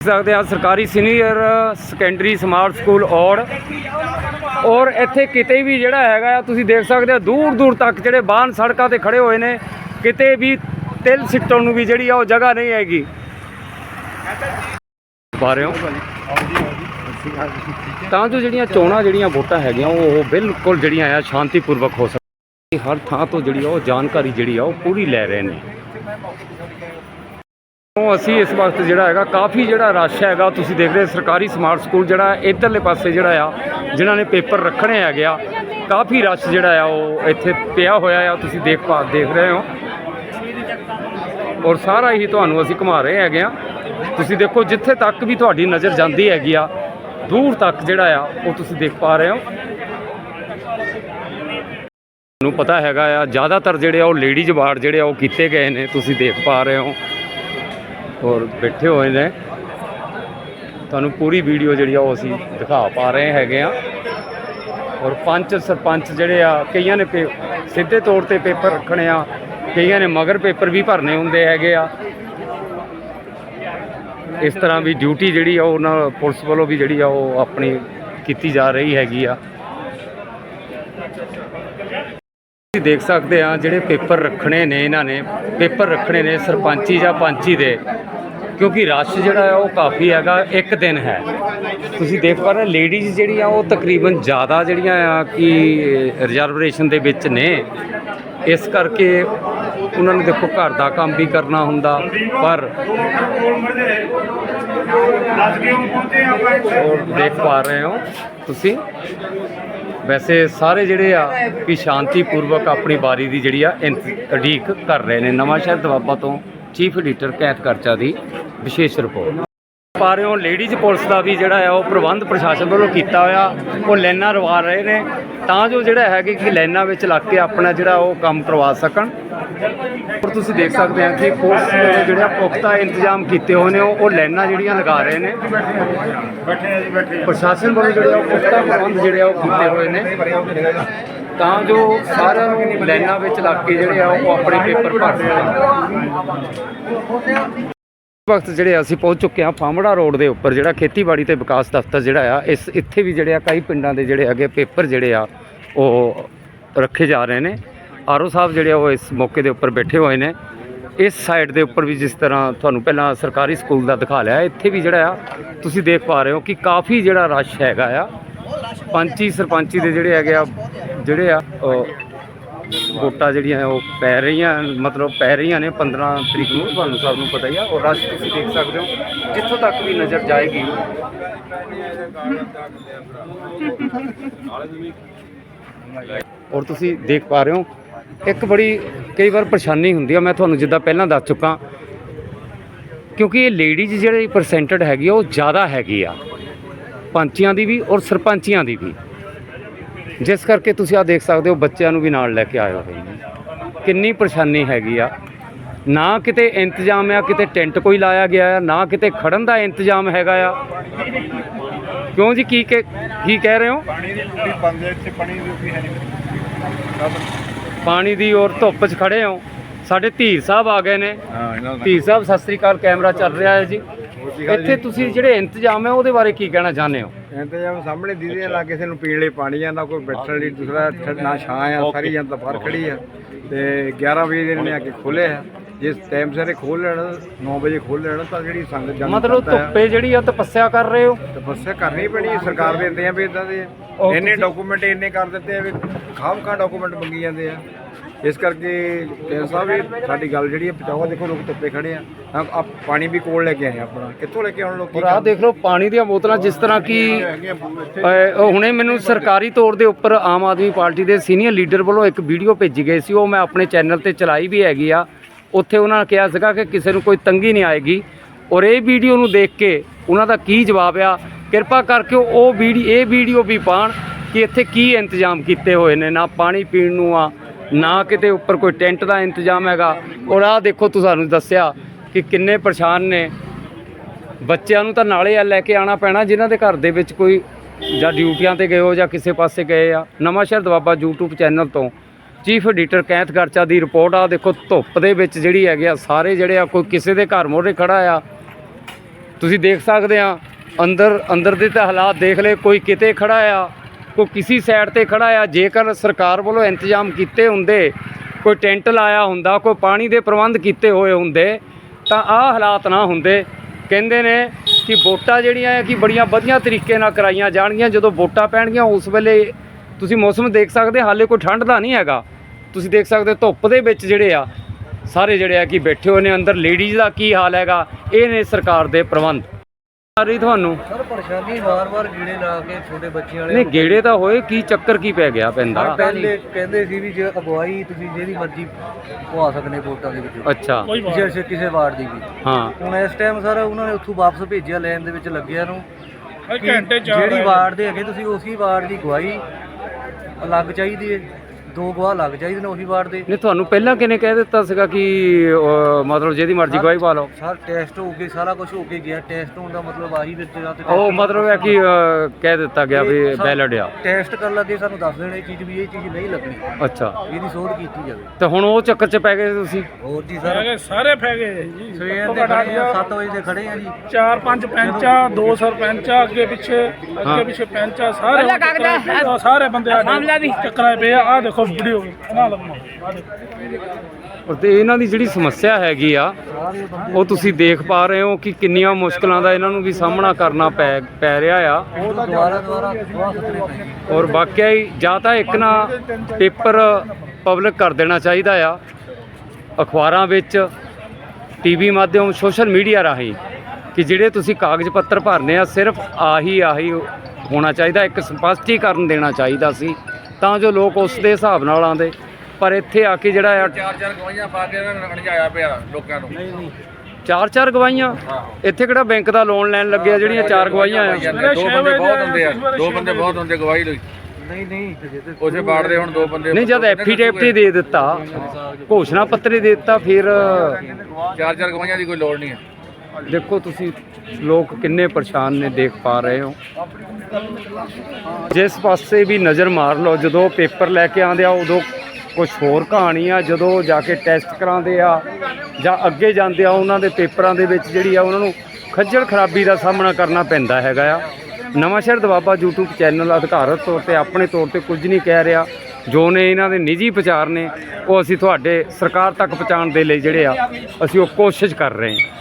ਸਕਦੇ ਆ, ਸਰਕਾਰੀ ਸੀਨੀਅਰ ਸੈਕੰਡਰੀ ਸਮਾਰਟ ਸਕੂਲ ਔੜ। ਔਰ ਇੱਥੇ ਕਿਤੇ ਵੀ ਜਿਹੜਾ ਹੈਗਾ ਆ, ਤੁਸੀਂ ਦੇਖ ਸਕਦੇ ਆ, ਦੂਰ ਦੂਰ ਤੱਕ ਜਿਹੜੇ ਬਾਹਨ ਸੜਕਾਂ ਤੇ ਖੜੇ ਹੋਏ ਨੇ, ਕਿਤੇ ਵੀ ਤਿਲ ਸਿੱਟਣ ਨੂੰ ਵੀ ਜਿਹੜੀ ਆ, ਉਹ ਜਗ੍ਹਾ ਨਹੀਂ ਹੈਗੀ। ਪਾ ਹੋ? ਤਾਂ ਜੋ ਜਿਹੜੀਆਂ ਚੋਣਾਂ, ਜਿਹੜੀਆਂ ਵੋਟਾਂ ਹੈਗੀਆਂ, ਉਹ ਬਿਲਕੁਲ ਜਿਹੜੀਆਂ ਆ, ਸ਼ਾਂਤੀਪੂਰਵਕ ਹੋ ਸਕਣ। ਹਰ ਥਾਂ ਤੋਂ ਜਿਹੜੀ ਆ, ਉਹ ਜਾਣਕਾਰੀ ਜਿਹੜੀ ਆ, ਉਹ ਪੂਰੀ ਲੈ ਰਹੇ ਨੇ। ਤੋਂ ਅਸੀਂ ਇਸ ਵਕਤ ਜਿਹੜਾ ਹੈਗਾ, ਕਾਫੀ ਜਿਹੜਾ ਰਸ਼ ਹੈਗਾ, ਤੁਸੀਂ ਦੇਖ ਰਹੇ ਸਰਕਾਰੀ ਸਮਾਰਟ ਸਕੂਲ ਜਿਹੜਾ, ਇਧਰਲੇ ਪਾਸੇ ਜਿਹੜਾ ਆ, ਜਿਨ੍ਹਾਂ ਨੇ ਪੇਪਰ ਰੱਖਣੇ ਹੈਗੇ ਆ, ਕਾਫੀ ਰਸ਼ ਜਿਹੜਾ ਆ, ਉਹ ਇੱਥੇ ਪਿਆ ਹੋਇਆ ਆ, ਤੁਸੀਂ ਦੇਖ ਪਾ, ਦੇਖ ਰਹੇ ਹੋ। ਔਰ ਸਾਰਾ ਹੀ ਤੁਹਾਨੂੰ ਅਸੀਂ ਘੁਮਾ ਰਹੇ ਹੈਗੇ ਆ। ਤੁਸੀਂ ਦੇਖੋ, ਜਿੱਥੇ ਤੱਕ ਵੀ ਤੁਹਾਡੀ ਨਜ਼ਰ ਜਾਂਦੀ ਹੈਗੀ ਆ, ਦੂਰ ਤੱਕ ਜਿਹੜਾ ਆ, ਉਹ ਤੁਸੀਂ ਦੇਖ ਪਾ ਰਹੇ ਹੋ। ਨੂੰ ਪਤਾ ਹੈਗਾ ਆ, ਜ਼ਿਆਦਾਤਰ ਜਿਹੜੇ ਆ, ਉਹ ਲੇਡੀਜ਼ ਵਾਰਡ ਜਿਹੜੇ ਆ, ਉਹ ਕੀਤੇ ਗਏ ਨੇ, ਤੁਸੀਂ ਦੇਖ ਪਾ ਰਹੇ ਹੋ। ਔਰ ਬੈਠੇ ਹੋਏ ਨੇ। ਤੁਹਾਨੂੰ ਪੂਰੀ ਵੀਡੀਓ ਜਿਹੜੀ ਆ ਉਹ ਅਸੀਂ ਦਿਖਾ ਪਾ ਰਹੇ ਹੈਗੇ ਆ। ਔਰ ਪੰਚ ਸਰਪੰਚ ਜਿਹੜੇ ਆ, ਕਈਆਂ ਨੇ ਪੇ- ਸਿੱਧੇ ਤੌਰ ਤੇ ਪੇਪਰ ਰੱਖਣੇ ਆ, ਕਈਆਂ ਨੇ ਮਗਰ ਪੇਪਰ ਵੀ ਭਰਨੇ ਹੁੰਦੇ ਹੈਗੇ ਆ। ਇਸ ਤਰ੍ਹਾਂ ਵੀ ਡਿਊਟੀ ਜਿਹੜੀ ਆ, ਉਹਨਾਂ ਪੁਲਿਸ ਵੱਲੋਂ ਵੀ ਜਿਹੜੀ ਆ, ਉਹ ਆਪਣੀ ਕੀਤੀ ਜਾ ਰਹੀ ਹੈਗੀ ਆ। ਤੁਸੀਂ ਦੇਖ ਸਕਦੇ ਆ ਜਿਹੜੇ ਪੇਪਰ ਰੱਖਣੇ ਨੇ ਇਹਨਾਂ ਨੇ, ਪੇਪਰ ਰੱਖਣੇ ਨੇ ਸਰਪੰਚੀ ਜਾਂ ਪੰਚੀ ਦੇ, ਕਿਉਂਕਿ ਰਸ਼ ਜਿਹੜਾ ਹੈ ਉਹ ਕਾਫੀ ਹੈਗਾ, ਇੱਕ ਦਿਨ ਹੈ। ਤੁਸੀਂ ਦੇਖ ਪਾ ਰਹੇ ਲੇਡੀਜ਼ ਜਿਹੜੀਆਂ ਉਹ ਤਕਰੀਬਨ ਜ਼ਿਆਦਾ ਜਿਹੜੀਆਂ ਆ ਕਿ ਰਿਜ਼ਰਵੇਸ਼ਨ ਦੇ ਵਿੱਚ ਨੇ। ਇਸ ਕਰਕੇ ਉਹਨਾਂ ਨੂੰ ਦੇਖੋ ਘਰ ਦਾ ਕੰਮ ਵੀ ਕਰਨਾ ਹੁੰਦਾ, ਪਰ ਦੇਖ ਪਾ ਰਹੇ ਹੋ ਤੁਸੀਂ। ਵੈਸੇ ਸਾਰੇ ਜਿਹੜੇ ਆ ਕਿ ਸ਼ਾਂਤੀਪੂਰਵਕ ਆਪਣੀ ਵਾਰੀ ਦੀ ਜਿਹੜੀ ਆ ਇੰਤ- ਉਡੀਕ ਕਰ ਰਹੇ ਨੇ। ਨਵਾਂ ਸ਼ਹਿਰ ਦਵਾਬਾ ਤੋਂ ਚੀਫ ਐਡੀਟਰ ਕੈਥ ਕਰਚਾ ਦੀ ਵਿਸ਼ੇਸ਼ ਰਿਪੋਰਟ। ਪਾ ਰਹੇ ਹੋ। ਲੇਡੀਜ਼ ਪੁਲਿਸ ਦਾ ਵੀ ਜਿਹੜਾ ਆ ਉਹ ਪ੍ਰਬੰਧ ਪ੍ਰਸ਼ਾਸਨ ਵੱਲੋਂ ਕੀਤਾ ਹੋਇਆ। ਉਹ ਲਾਈਨਾਂ ਰਵਾ ਰਹੇ ਨੇ। ਤਾਂ ਜੋ ਜਿਹੜਾ ਹੈਗੇ ਕਿ ਲਾਈਨਾਂ ਵਿੱਚ ਲੱਗ ਕੇ ਆਪਣਾ ਜਿਹੜਾ ਉਹ ਕੰਮ ਕਰਵਾ ਸਕਣ। ਔਰ ਤੁਸੀਂ ਦੇਖ ਸਕਦੇ ਆ ਕਿ ਪੁਲਿਸ ਵੱਲੋਂ ਜਿਹੜਾ ਪੁਖਤਾ ਇੰਤਜ਼ਾਮ ਕੀਤੇ ਹੋਏ ਨੇ, ਉਹ ਲਾਈਨਾਂ ਜਿਹੜੀਆਂ ਲਗਾ ਰਹੇ ਨੇ। ਪ੍ਰਸ਼ਾਸਨ ਵੱਲੋਂ ਜਿਹੜਾ ਉਹ ਪੁਖਤਾ ਪ੍ਰਬੰਧ ਜਿਹੜੇ ਆ ਉਹ ਕੀਤੇ ਹੋਏ ਨੇ। ਤਾਂ ਜੋ ਸਾਰਿਆਂ ਨੂੰ ਲਾਈਨਾਂ ਵਿੱਚ ਲੱਗ ਕੇ ਜਿਹੜੇ ਆ ਉਹ ਆਪਣੇ ਪੇਪਰ ਭਰ ਸਕਣ। ਵਕਤ ਜਿਹੜੇ ਅਸੀਂ ਪਹੁੰਚ ਚੁੱਕੇ ਹਾਂ ਫਾਮੜਾ ਰੋਡ ਦੇ ਉੱਪਰ, ਜਿਹੜਾ ਖੇਤੀਬਾੜੀ ਤੇ ਵਿਕਾਸ ਦਫ਼ਤਰ ਜਿਹੜਾ ਆ, ਇਸ, ਇੱਥੇ ਵੀ ਜਿਹੜੇ ਆ, ਕਈ ਪਿੰਡਾਂ ਦੇ ਜਿਹੜੇ ਹੈਗੇ ਪੇਪਰ ਜਿਹੜੇ ਆ, ਉਹ ਰੱਖੇ ਜਾ ਰਹੇ ਨੇ। ਆਰਓ ਸਾਹਿਬ ਜਿਹੜੇ ਆ, ਉਹ ਇਸ ਮੌਕੇ ਦੇ ਉੱਪਰ ਬੈਠੇ ਹੋਏ ਨੇ। ਇਸ ਸਾਈਡ ਦੇ ਉੱਪਰ ਵੀ ਜਿਸ ਤਰ੍ਹਾਂ ਤੁਹਾਨੂੰ ਪਹਿਲਾਂ ਸਰਕਾਰੀ ਸਕੂਲ ਦਾ ਦਿਖਾ ਲਿਆ, ਇੱਥੇ ਵੀ ਜਿਹੜਾ ਆ, ਤੁਸੀਂ ਦੇਖ ਪਾ ਰਹੇ ਹੋ ਕਿ ਕਾਫੀ ਜਿਹੜਾ ਰਸ਼ ਹੈਗਾ ਆ। ਪੰਚੀ ਸਰਪੰਚੀ ਦੇ ਜਿਹੜੇ ਹੈਗੇ ਆ, ਜਿਹੜੇ ਆ ਵੋਟਾਂ ਜਿਹੜੀਆਂ ਉਹ ਪੈ ਰਹੀਆਂ, ਮਤਲਬ ਪੈ ਰਹੀਆਂ ਨੇ 15 ਤਰੀਕ ਨੂੰ, ਤੁਹਾਨੂੰ ਸਭ ਨੂੰ ਪਤਾ ਹੀ ਆ ਔਰ ਰਸ਼ ਤੁਸੀਂ ਦੇਖ ਸਕਦੇ ਹੋ। ਜਿੱਥੋਂ ਤੱਕ ਵੀ ਨਜ਼ਰ ਜਾਏਗੀ। ਔਰ ਤੁਸੀਂ ਦੇਖ ਪਾ ਰਹੇ ਹੋ, ਇੱਕ ਬੜੀ ਕਈ ਵਾਰ ਪਰੇਸ਼ਾਨੀ ਹੁੰਦੀ ਆ, ਮੈਂ ਤੁਹਾਨੂੰ ਜਿੱਦਾਂ ਪਹਿਲਾਂ ਦੱਸ ਚੁੱਕਾ। ਕਿਉਂਕਿ ਇਹ ਲੇਡੀਜ਼ ਜਿਹੜੇ ਪਰਸੈਂਟਡ ਹੈਗੀ ਆ, ਉਹ ਜ਼ਿਆਦਾ ਹੈਗੀ ਆ। ਪੰਚੀਆਂ ਦੀ ਵੀ ਔਰ ਸਰਪੰਚੀਆਂ ਦੀ ਵੀ। ਜਿਸ ਕਰਕੇ ਤੁਸੀਂ ਆ ਦੇਖ ਸਕਦੇ ਹੋ ਬੱਚਿਆਂ ਨੂੰ ਵੀ ਨਾਲ ਲੈ ਕੇ ਆਏ ਹੋਏ ਨੇ ਕਿੰਨੀ ਪਰੇਸ਼ਾਨੀ ਹੈਗੀ ਆ। ਨਾ ਕਿਤੇ ਇੰਤਜ਼ਾਮ ਆ ਕਿਤੇ ਟੈਂਟ ਕੋਈ ਲਾਇਆ ਗਿਆ ਆ ਨਾ ਕਿਤੇ ਖੜਨ ਦਾ ਇੰਤਜ਼ਾਮ ਹੈਗਾ ਆ। ਕਿਉਂ ਜੀ? ਕੀ ਕੀ ਕਹਿ ਰਹੇ ਹੋ? ਪਾਣੀ ਦੀ ਪੂਰੀ ਬੰਦ ਹੈ ਇੱਥੇ ਪਾਣੀ ਦੀ ਵੀ ਹੈ ਨਹੀਂ। ਪਾਣੀ ਦੀ ਔਰ ਧੁੱਪ 'ਚ ਖੜੇ ਹੋ। ਸਾਡੇ ਧੀਰ ਸਾਹਿਬ ਆ ਗਏ ਨੇ। ਧੀਰ ਸਾਹਿਬ ਸਤਿ ਸ੍ਰੀ ਅਕਾਲ ਕੈਮਰਾ ਚੱਲ ਰਿਹਾ ਹੈ ਜੀ। ਇੱਥੇ ਤੁਸੀਂ ਜਿਹੜੇ ਇੰਤਜ਼ਾਮ ਹੈ ਉਹਦੇ ਬਾਰੇ ਕੀ ਕਹਿਣਾ ਚਾਹੁੰਦੇ ਹੋ? ਇੰਤਜ਼ਾਮ ਸਾਹਮਣੇ ਦੀਦੇ ਲਾ ਕਿਸੇ ਨੂੰ ਪੀਣ ਲਈ ਪਾਣੀ ਆ ਨਾ ਕੋਈ ਬੈਠਣ ਲਈ ਦੂਸਰਾ ਨਾ ਛਾਂ ਆ ਸਾਰੀ ਜਨਤਾ ਬਾਹਰ ਖੜੀ ਆ। ਤੇ 11 ਵਜੇ ਦੇ ਨੇ ਆ ਕੇ ਖੋਲੇ ਆ। ਜਿਸ ਟਾਈਮ ਸਾਰੇ ਖੋਲ ਲੈਣ 9 ਵਜੇ ਖੋਲ ਲੈਣ ਤਾਂ ਜਿਹੜੀ ਸੰਗਤ ਜਨ ਮਤਲਬ ਧੁੱਪੇ ਜਿਹੜੀ ਆ ਤਪੱਸਿਆ ਕਰ ਰਹੇ ਹੋ? ਤਪੱਸਿਆ ਕਰਨੀ ਪੈਣੀ ਹੈ, ਸਰਕਾਰ ਦੇ ਇੰਤਜ਼ਾਮ ਵੀ ਇਦਾਂ ਦੇ। ਆ ਇੰਨੇ ਡਾਕੂਮੈਂਟ ਇੰਨੇ ਕਰ ਦਿੱਤੇ ਆ ਵੀ ਖਾਮ ਖਾ ਡਾਕੂਮੈਂਟ ਮੰਗੀ ਜਾਂਦੇ ਆ। ਇਸ ਕਰਕੇ ਕੇਂਦਰ ਸਾਹਿਬ ਵੀ ਸਾਡੀ ਗੱਲ ਜਿਹੜੀ ਹੈ ਪਹੁੰਚਾਓ। ਦੇਖੋ ਲੋਕ ਧੁੱਪੇ ਖੜੇ ਆ। ਆ ਆ ਪਾਣੀ ਵੀ ਕੋਲ ਲੈ ਕੇ ਆਏ ਆ ਆਪਣਾ। ਕਿੱਥੋਂ ਲੈ ਕੇ ਆਉਣ ਲੋਕੀ ਔਰ ਆਹ ਦੇਖ ਲਓ ਪਾਣੀ ਦੀਆਂ ਬੋਤਲਾਂ ਜਿਸ ਤਰ੍ਹਾਂ ਕਿ ਅਹ, ਹੁਣੇ ਮੈਨੂੰ ਸਰਕਾਰੀ ਤੌਰ ਦੇ ਉੱਪਰ ਆਮ ਆਦਮੀ ਪਾਰਟੀ ਦੇ ਸੀਨੀਅਰ ਲੀਡਰ ਵੱਲੋਂ ਇੱਕ ਵੀਡੀਓ ਭੇਜੀ ਗਈ ਸੀ। ਉਹ ਮੈਂ ਆਪਣੇ ਚੈਨਲ ਤੇ ਚਲਾਈ ਵੀ ਹੈਗੀ ਆ। ਉੱਥੇ ਉਹਨਾਂ ਨੇ ਕਿਹਾ ਸੀਗਾ ਕਿ ਕਿਸੇ ਨੂੰ ਕੋਈ ਤੰਗੀ ਨਹੀਂ ਆਏਗੀ। ਔਰ ਇਹ ਵੀਡੀਓ ਨੂੰ ਦੇਖ ਕੇ ਉਹਨਾਂ ਦਾ ਕੀ ਜਵਾਬ ਆ? ਕਿਰਪਾ ਕਰਕੇ ਉਹ ਵੀਡੀਓ ਇਹ ਵੀਡੀਓ ਵੀ ਪਾਣ ਕਿ ਇੱਥੇ ਕੀ ਇੰਤਜ਼ਾਮ ਕੀਤੇ ਹੋਏ ਨੇ। ਨਾ ਪਾਣੀ ਪੀਣ ਨੂੰ ਆ ਨਾ ਕਿਤੇ ਉੱਪਰ ਕੋਈ ਟੈਂਟ ਦਾ ਇੰਤਜ਼ਾਮ ਹੈਗਾ। ਔਰ ਆਹ ਦੇਖੋ ਤੁਹਾਨੂੰ ਦੱਸਿਆ ਕਿ ਕਿੰਨੇ ਪਰੇਸ਼ਾਨ ਨੇ। ਬੱਚਿਆਂ ਨੂੰ ਤਾਂ ਨਾਲੇ ਲੈ ਕੇ ਆਣਾ ਪੈਣਾ, ਜਿਨ੍ਹਾਂ ਦੇ ਘਰ ਦੇ ਵਿੱਚ ਕੋਈ ਜਾਂ ਡਿਊਟੀਆਂ ਤੇ ਗਏ ਹੋ ਜਾਂ ਕਿਸੇ ਪਾਸੇ ਗਏ ਆ। ਨਵਾਂ ਸ਼ਹਿਰ ਦਵਾਬਾ YouTube ਚੈਨਲ ਤੋਂ ਚੀਫ ਐਡੀਟਰ ਕੈਂਥ ਖਰਚਾ ਦੀ ਰਿਪੋਰਟ ਆ ਦੇਖੋ ਧੁੱਪ ਦੇ ਵਿੱਚ ਜਿਹੜੀ ਹੈਗੀ ਆ, ਸਾਰੇ ਜਿਹੜੇ ਆ, ਕੋਈ ਕਿਸੇ ਦੇ ਘਰ ਮੋਹਰੇ ਖੜਾ ਆ। ਤੁਸੀਂ ਦੇਖ ਸਕਦੇ ਆ, ਅੰਦਰ ਅੰਦਰ ਦੇ ਤਾਂ ਹਾਲਾਤ ਦੇਖ ਲੈ ਕੋਈ ਕਿਤੇ ਖੜਾ ਆ। ਕੋਈ ਕਿਸੇ ਸਾਈਡ ਤੇ ਖੜਾ ਆ, ਜੇਕਰ ਸਰਕਾਰ ਵੱਲੋਂ ਇੰਤਜ਼ਾਮ ਕੀਤੇ ਹੁੰਦੇ, ਕੋਈ ਟੈਂਟ ਲਾਇਆ ਹੁੰਦਾ, ਕੋਈ ਪਾਣੀ ਦੇ ਪ੍ਰਬੰਧ ਕੀਤੇ ਹੋਏ ਹੁੰਦੇ, ਤਾਂ ਆਹ ਹਾਲਾਤ ਨਾ ਹੁੰਦੇ। ਕਹਿੰਦੇ ਨੇ ਕਿ ਵੋਟਾਂ ਜਿਹੜੀਆਂ ਹੈ ਕਿ ਬੜੀਆਂ ਵਧੀਆ ਤਰੀਕੇ ਨਾਲ ਕਰਾਈਆਂ ਜਾਣਗੀਆਂ, ਜਦੋਂ ਵੋਟਾਂ ਪੈਣਗੀਆਂ, ਉਸ ਵੇਲੇ ਤੁਸੀਂ ਮੌਸਮ ਦੇਖ ਸਕਦੇ, ਹਾਲੇ ਕੋਈ ਠੰਡ ਦਾ ਨਹੀਂ ਹੈਗਾ। ਤੁਸੀਂ ਦੇਖ ਸਕਦੇ, ਧੁੱਪ ਦੇ ਵਿੱਚ ਜਿਹੜੇ ਆ, ਸਾਰੇ ਜਿਹੜੇ ਆ ਕਿ ਬੈਠੇ ਹੋਏ ਨੇ ਅੰਦਰ ਲੇਡੀਜ਼ ਦਾ ਕੀ ਹਾਲ ਹੈਗਾ, ਇਹ ਨੇ ਸਰਕਾਰ ਦੇ ਪ੍ਰਬੰਧ। ਆ ਰਹੀ ਤੁਹਾਨੂੰ? ਸਰ ਪਰੇਸ਼ਾਨੀ ਵਾਰ-ਵਾਰ ਗੀੜੇ ਲਾ ਕੇ ਛੋਟੇ ਬੱਚਿਆਂ ਵਾਲੇ ਨਹੀਂ ਗੇੜੇ ਤਾਂ ਹੋਏ ਕੀ ਚੱਕਰ ਕੀ ਪੈ ਗਿਆ ਪੈਂਦਾ? ਪਹਿਲੇ ਕਹਿੰਦੇ ਸੀ ਵੀ ਜੇ ਅਗਵਾਈ ਤੁਸੀਂ ਜਿਹਦੀ ਮਰਜ਼ੀ ਪਵਾ ਸਕਦੇ ਵੋਟਾਂ ਦੇ ਵਿੱਚ। ਅੱਛਾ। ਕਿਸੇ ਕਿਸੇ ਵਾਰਡ ਦੀ ਵੀ। ਹਾਂ। ਹੁਣ ਇਸ ਟਾਈਮ ਸਰ ਉਹਨਾਂ ਨੇ ਉੱਥੋਂ ਵਾਪਸ ਭੇਜਿਆ ਲੈਣ ਦੇ ਵਿੱਚ ਲੱਗਿਆ ਨੂੰ। ਘੰਟੇ ਚਾਰ ਜਿਹੜੀ ਵਾਰਡ ਦੇ ਹੈਗੇ ਤੁਸੀਂ ਉਸੇ ਵਾਰਡ ਦੀ ਗਵਾਹੀ ਅਲੱਗ ਚਾਹੀਦੀ ਹੈ ਦੋ ਗਵਾਹ ਅਲੱਗ ਚਾਹੀਦੇ ਨੇ ਉਹੀ ਵਾਰਡ ਦੇ। ਨਹੀਂ ਤੁਹਾਨੂੰ ਪਹਿਲਾਂ ਕਿਹਨੇ ਕਹਿ ਦਿੱਤਾ ਸੀਗਾ ਕਿ ਅਹ, ਮਤਲਬ ਜਿਹਦੀ ਮਰਜ਼ੀ ਗਵਾਹੀ ਪਾ ਲਓ? ਸਰ ਟੈਸਟ ਹੋ ਗਏ ਸਾਰਾ ਕੁਝ ਹੋ ਕੇ ਗਿਆ। ਟੈਸਟ ਹੋਣ ਦਾ ਮਤਲਬ ਆਹੀ ਵਿੱਚ ਜਾ ਤੇ ਉਹ ਮਤਲਬ ਹੈ ਕਿ ਅਹ, ਕਹਿ ਦਿੱਤਾ ਗਿਆ ਵੀ ਬੈਲਟ ਆ ਟੈਸਟ ਕਰਨ ਲੱਗੇ ਸਾਨੂੰ ਦੱਸ ਦੇਣ ਇਹ ਚੀਜ਼ ਵੀ ਇਹ ਚੀਜ਼ ਨਹੀਂ ਲੱਗਣੀ। ਅੱਛਾ। ਇਹਦੀ ਸੋਧ ਕੀਤੀ ਜਾਵੇ। ਤੇ ਹੁਣ ਉਹ ਚੱਕਰ 'ਚ ਪੈ ਗਏ ਤੁਸੀਂ? ਹੋਰ ਜੀ ਸਰ। ਸਾਰੇ ਫੈ ਗਏ ਜੀ। ਸਵੇਰ ਦੇ ਖੜੇ ਆ 7 ਵਜੇ ਦੇ ਖੜੇ ਆ ਜੀ। ਚਾਰ ਪੰਜ ਪੈਂਚਾ ਦੋ ਸਰਪੰਚਾ ਅੱਗੇ ਪਿੱਛੇ। ਅੱਗੇ ਪਿੱਛੇ ਪੈਂਚਾ ਸਾਰੇ ਚੱਕਰਾਂ ਆ, ਸਾਰੇ ਬੰਦੇ ਸਾਡੇ ਚੱਕਰਾਂ 'ਚ ਪਏ ਆ। ਆਹ ਦੇਖੋ ਵੀਡੀਓ ਬਣਾ ਲਵਾਂ ਤੇ ਇਹਨਾਂ ਦੀ ਜਿਹੜੀ ਸਮੱਸਿਆ ਹੈਗੀ ਆ, ਉਹ ਤੁਸੀਂ ਦੇਖ ਪਾ ਰਹੇ ਹੋ ਕਿ ਕਿੰਨੀਆਂ ਮੁਸ਼ਕਲਾਂ ਦਾ ਇਹਨਾਂ ਨੂੰ ਵੀ ਸਾਹਮਣਾ ਕਰਨਾ ਪੈ ਪੈ ਰਿਹਾ ਆ। ਔਰ ਵਾਕਿਆ ਹੀ ਜਾਂ ਤਾਂ ਇੱਕ ਨਾ ਪੇਪਰ ਪਬਲਿਕ ਕਰ ਦੇਣਾ ਚਾਹੀਦਾ ਆ, ਅਖਬਾਰਾਂ ਵਿੱਚ, ਟੀਵੀ ਮਾਧਿਅਮ, ਸੋਸ਼ਲ ਮੀਡੀਆ ਰਾਹੀਂ, ਕਿ ਜਿਹੜੇ ਤੁਸੀਂ ਕਾਗਜ਼ ਪੱਤਰ ਭਰਨੇ ਆ, ਸਿਰਫ ਆਹੀ ਆਹੀ ਹੋਣਾ ਚਾਹੀਦਾ, ਇੱਕ ਸਪਸ਼ਟੀਕਰਨ ਦੇਣਾ ਚਾਹੀਦਾ ਸੀ। ਤਾਂ ਜੋ ਲੋਕ ਉਸ ਦੇ ਹਿਸਾਬ ਨਾਲ ਆਉਂਦੇ। ਪਰ ਇੱਥੇ ਆ ਕੇ ਜਿਹੜਾ ਆ ਚਾਰ ਚਾਰ ਗਵਾਈਆਂ ਪਾ ਕੇ ਇਹਨਾਂ ਨੇ ਅਣਜਾਇਆ ਪਿਆ ਲੋਕਾਂ ਨੂੰ। ਚਾਰ ਚਾਰ ਗਵਾਹੀਆਂ? ਇੱਥੇ ਕਿਹੜਾ ਬੈਂਕ ਦਾ ਲੋਨ ਲੈਣ ਲੱਗੇ ਆ ਜਿਹੜੀਆਂ ਚਾਰ ਗਵਾਹੀਆਂ ਆ? ਦੋ ਬੰਦੇ ਬਹੁਤ ਹੁੰਦੇ ਆ। ਦੋ ਬੰਦੇ ਬਹੁਤ ਹੁੰਦੇ ਗਵਾਹੀ ਲਈ। ਨਹੀਂ ਨਹੀਂ। ਉਸੇ ਬਾੜ ਦੇ ਹੁਣ ਦੋ ਬੰਦੇ ਨਹੀਂ ਜਦ ਐਫੀਡੇਵਿਟ ਹੀ ਦੇ ਦਿੱਤਾ। ਘੋਸ਼ਣਾ ਪੱਤਰ ਹੀ ਦੇ ਦਿੱਤਾ ਫਿਰ ਚਾਰ ਚਾਰ ਗਵਾਈਆਂ ਦੀ ਕੋਈ ਲੋੜ ਨਹੀਂ ਹੈ ਦੇਖੋ ਤੁਸੀਂ ਲੋਕ ਕਿੰਨੇ ਪਰੇਸ਼ਾਨ ਨੇ, ਦੇਖ ਪਾ ਰਹੇ ਹੋ। ਜਿਸ ਪਾਸੇ ਵੀ ਨਜ਼ਰ ਮਾਰ ਲਓ, ਜਦੋਂ ਪੇਪਰ ਲੈ ਕੇ ਆਉਂਦੇ ਆ, ਉਦੋਂ ਕੁਝ ਹੋਰ ਕਹਾਣੀ ਆ ਜਦੋਂ ਜਾ ਕੇ ਟੈਸਟ ਕਰਾਉਂਦੇ ਆ, ਜਾਂ ਅੱਗੇ ਜਾਂਦੇ ਆ, ਉਹਨਾਂ ਦੇ ਪੇਪਰਾਂ ਦੇ ਵਿੱਚ ਜਿਹੜੀ ਆ, ਉਹਨਾਂ ਨੂੰ ਖੱਜਲ ਖਰਾਬੀ ਦਾ ਸਾਹਮਣਾ ਕਰਨਾ ਪੈਂਦਾ ਹੈਗਾ ਆ। ਨਵਾਂ ਸ਼ਹਿਰ ਦਵਾਬਾ YouTube ਚੈਨਲ ਅਧਿਕਾਰਤ ਤੌਰ ਤੇ ਆਪਣੇ ਤੌਰ ਤੇ ਕੁਝ ਨਹੀਂ ਕਹਿ ਰਿਹਾ। ਜੋ ਨੇ ਇਹਨਾਂ ਦੇ ਨਿੱਜੀ ਵਿਚਾਰ ਨੇ, ਉਹ ਅਸੀਂ ਤੁਹਾਡੇ ਸਰਕਾਰ ਤੱਕ ਪਹੁੰਚਾਉਣ ਦੇ ਲਈ ਜਿਹੜੇ ਆ, ਅਸੀਂ ਉਹ ਕੋਸ਼ਿਸ਼ ਕਰ ਰਹੇ ਹਾਂ।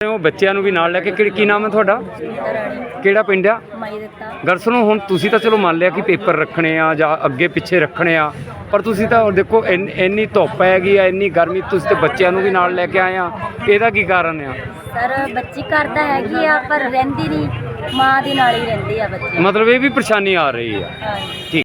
ਉਹ ਬੱਚਿਆਂ ਨੂੰ ਵੀ ਨਾਲ ਲੈ ਕੇ ਕਿਹੜੀ- ਕੀ ਨਾਮ ਹੈ ਤੁਹਾਡਾ? ਕਿਹੜਾ ਪਿੰਡ ਆ? ਗਰਸਨੋਂ ਹੁਣ ਤੁਸੀਂ ਤਾਂ ਚਲੋ ਮੰਨ ਲਿਆ ਕਿ ਪੇਪਰ ਰੱਖਣੇ ਆ ਜਾਂ ਅੱਗੇ ਪਿੱਛੇ ਰੱਖਣੇ ਆ ਪਰ ਤੁਸੀਂ ਤਾਂ ਹੁਣ ਦੇਖੋ ਇੰਨ- ਧੁੱਪ ਹੈਗੀ ਆ ਇੰਨੀ ਗਰਮੀ ਤੁਸੀਂ ਤੇ ਬੱਚਿਆਂ ਨੂੰ ਵੀ ਨਾਲ ਲੈ ਕੇ ਆਏ ਆ। ਇਹਦਾ ਕੀ ਕਾਰਨ ਆ? ਸਰ ਬੱਚੀ ਘਰ ਤਾਂ ਹੈਗੀ ਆ ਪਰ ਰਹਿੰਦੀ ਨਹੀਂ ਮਾਂ ਦੇ ਨਾਲ ਹੀ ਰਹਿੰਦੀ ਆ ਬੱਚੀ। ਮਤਲਬ ਇਹ ਵੀ ਪਰੇਸ਼ਾਨੀ ਆ ਰਹੀ ਆ। ਹਾਂਜੀ।